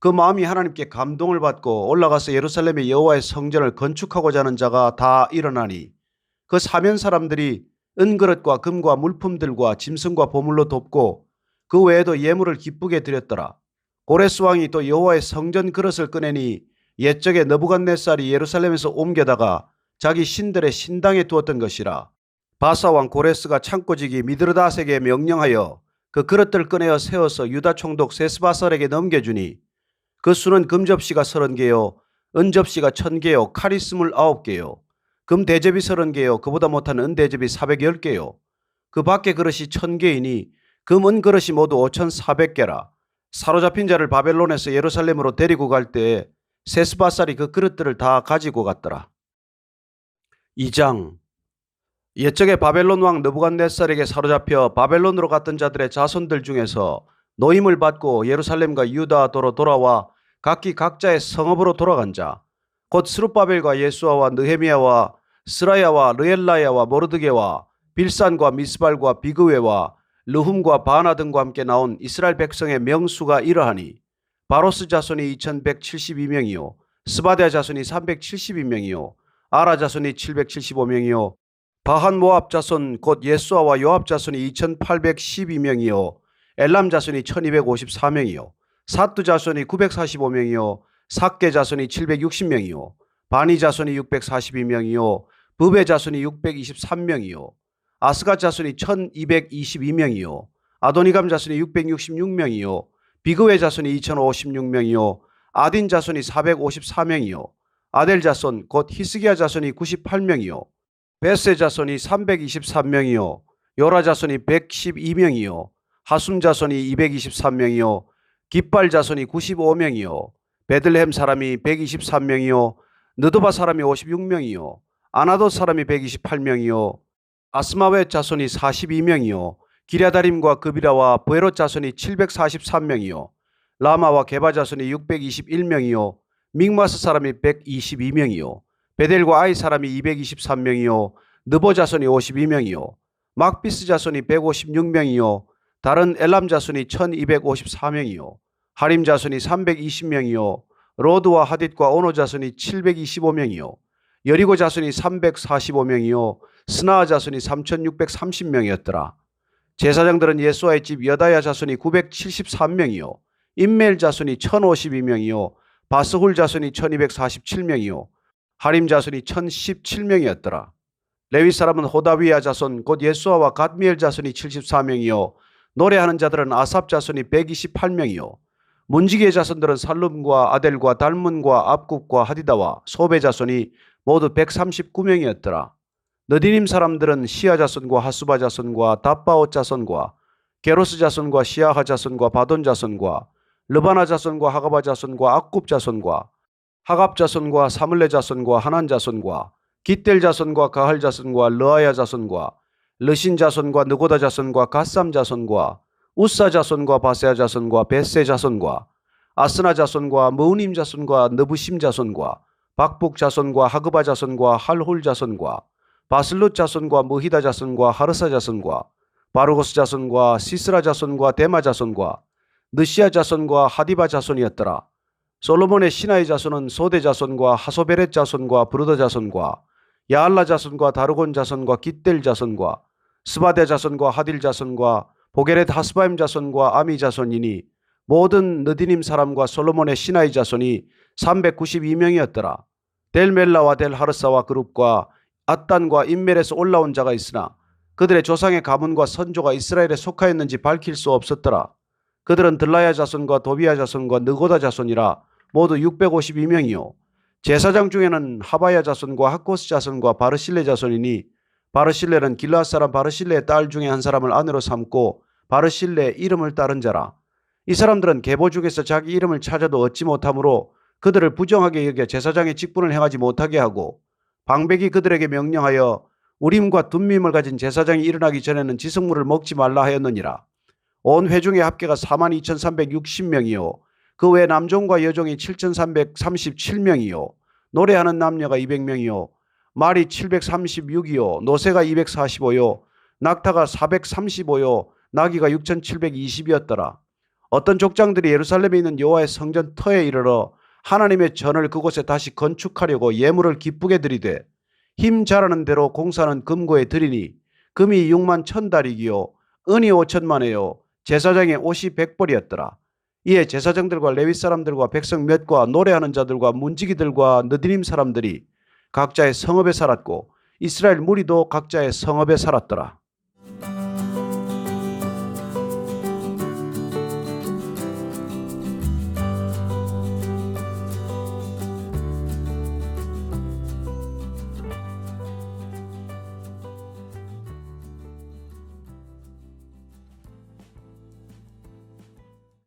그 마음이 하나님께 감동을 받고 올라가서 예루살렘의 여호와의 성전을 건축하고자 하는 자가 다 일어나니 그 사면 사람들이 은그릇과 금과 물품들과 짐승과 보물로 돕고 그 외에도 예물을 기쁘게 드렸더라. 고레스 왕이 또 여호와의 성전 그릇을 꺼내니 옛적에 너부갓네살이 예루살렘에서 옮겨다가 자기 신들의 신당에 두었던 것이라. 바사 왕 고레스가 창고지기 미드르다색에 명령하여 그 그릇들 꺼내어 세워서 유다 총독 세스바살에게 넘겨주니 그 수는 금접시가 서른 개요, 은접시가 천 개요, 칼이 스물아홉 개요, 금 대접이 서른 개요, 그보다 못한 은 대접이 사백열 개요. 그 밖에 그릇이 천 개이니 금은 그릇이 모두 오천 사백 개라. 사로잡힌 자를 바벨론에서 예루살렘으로 데리고 갈 때에 세스바살이 그 그릇들을 다 가지고 갔더라. 2장 옛적에 바벨론 왕 느부갓네살에게 사로잡혀 바벨론으로 갔던 자들의 자손들 중에서 노임을 받고 예루살렘과 유다도로 돌아와 각기 각자의 성읍으로 돌아간 자, 곧 스룹바벨과 예수아와 느헤미야와 스라야와 르엘라야와 모르드게와 빌산과 미스발과 비그웨와 르훔과 바나 등과 함께 나온 이스라엘 백성의 명수가 이러하니 바로스 자손이 2172명이요 스바데 자손이 372명이요 아라 자손이 775명이요 바한 모압 자손 곧 예수아와 요압 자손이 2812명이요 엘람 자손이 1254명이요. 사뚜 자손이 945명이요. 삭게 자손이 760명이요. 바니 자손이 642명이요. 부베 자손이 623명이요. 아스가 자손이 1222명이요. 아도니감 자손이 666명이요. 비그웨 자손이 2056명이요. 아딘 자손이 454명이요. 아델 자손 곧 히스기야 자손이 98명이요. 베세 자손이 323명이요. 요라 자손이 112명이요 하숨 자손이 223명이요 깃발 자손이 95명이요 베들레헴 사람이 123명이요 느도바 사람이 56명이요 아나도 사람이 128명이요 아스마웨 자손이 42명이요 기랴다림과 그비라와 부에롯 자손이 743명이요 라마와 게바 자손이 621명이요 믹마스 사람이 122명이요 베델과 아이 사람이 223명이요 느보 자손이 52명이요 막비스 자손이 156명이요 다른 엘람 자손이 1254명이요 하림 자손이 320명이요 로드와 하딧과 오노 자손이 725명이요 여리고 자손이 345명이요 스나아 자손이 3630명이었더라. 제사장들은 예수와의 집 여다야 자손이 973명이요 인멜 자손이 1052명이요 바스훌 자손이 1247명이요 하림 자손이 1017명이었더라. 레위 사람은 호다위야 자손 곧 예수아와 갓미엘 자손이 74명이요 노래하는 자들은 아삽 자손이 128명이요 문지기의 자손들은 살룸과 아델과 달문과 압국과 하디다와 소베 자손이 모두 139명이었더라. 너디님 사람들은 시아 자손과 하수바 자손과 다바옷 자손과 게로스 자손과 시아하 자손과 바돈 자손과 르바나 자손과 하가바 자손과 악굽 자손과 하갑 자손과 사물레 자손과 하난 자손과 기델 자손과 가할 자손과 르아야 자손과 르신 자손과 느고다 자손과 가삼 자손과 우사 자손과 바세아 자손과 베세 자손과 아스나 자손과 머우님 자손과 느부심 자손과 박북 자손과 하그바 자손과 할홀 자손과 바슬롯 자손과 무히다 자손과 하르사 자손과 바르고스 자손과 시스라 자손과 데마 자손과 느시아 자손과 하디바 자손이었더라. 솔로몬의 신하의 자손은 소대 자손과 하소베렛 자손과 브루더 자손과 야알라 자손과 다르곤 자손과 깃델 자손과 스바데 자손과 하딜 자손과 보게렛 하스바임 자손과 아미 자손이니 모든 느디님 사람과 솔로몬의 신하의 자손이 392명이었더라. 델멜라와 델 하르사와 그룹과 앗단과 인멜에서 올라온 자가 있으나 그들의 조상의 가문과 선조가 이스라엘에 속하였는지 밝힐 수 없었더라. 그들은 들라야 자손과 도비야 자손과 느고다 자손이라 모두 652명이요. 제사장 중에는 하바야 자손과 학고스 자손과 바르실레 자손이니 바르실레는 길라앗 사람 바르실레의 딸 중에 한 사람을 아내로 삼고 바르실레의 이름을 따른 자라. 이 사람들은 계보 중에서 자기 이름을 찾아도 얻지 못하므로 그들을 부정하게 여겨 제사장의 직분을 행하지 못하게 하고 방백이 그들에게 명령하여 우림과 둠밈을 가진 제사장이 일어나기 전에는 지성물을 먹지 말라 하였느니라. 온 회중의 합계가 4만 2,360명이요. 그 외 남종과 여종이 7,337명이요. 노래하는 남녀가 200명이요. 말이 736이요. 노새가 245요. 낙타가 435요. 나귀가 6,720이었더라. 어떤 족장들이 예루살렘에 있는 여호와의 성전 터에 이르러 하나님의 전을 그곳에 다시 건축하려고 예물을 기쁘게 드리되 힘 잘하는 대로 공사는 금고에 드리니 금이 6만 천 달이기요 은이 5천만에요 제사장의 옷이 백벌이었더라 이에 제사장들과 레위 사람들과 백성 몇과 노래하는 자들과 문지기들과 느디님 사람들이 각자의 성읍에 살았고 이스라엘 무리도 각자의 성읍에 살았더라